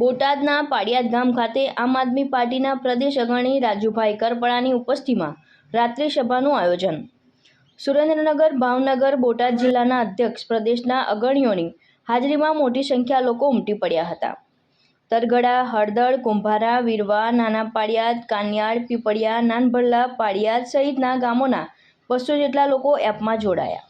બોટાદના પાડિયાદ ગામ ખાતે આમ આદમી પાર્ટીના પ્રદેશ અગ્રણી રાજુભાઈ કરપડાની ઉપસ્થિતિમાં રાત્રિ સભાનું આયોજન. સુરેન્દ્રનગર, ભાવનગર, બોટાદ જિલ્લાના અધ્યક્ષ પ્રદેશના અગ્રણીઓની હાજરીમાં મોટી સંખ્યા લોકો ઉમટી પડ્યા હતા. તરગડા, હળદળ, કુંભારા, વીરવા નાના પાડિયાદ કાનિયાડ પીપળિયા નાનભરલા પાડિયાદ સહિતના ગામોના બસો જેટલા લોકો એપમાં જોડાયા.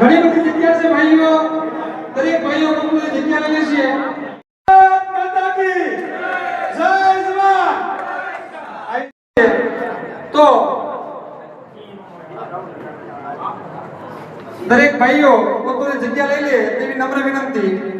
ઘણી બધી જગ્યા છે ભાઈઓ. દરેક ભાઈઓ બધી જગ્યા લઈએ છીએ તો દરેક ભાઈઓ પોતાની જગ્યા લઈ લે તેવી નમ્ર વિનંતી.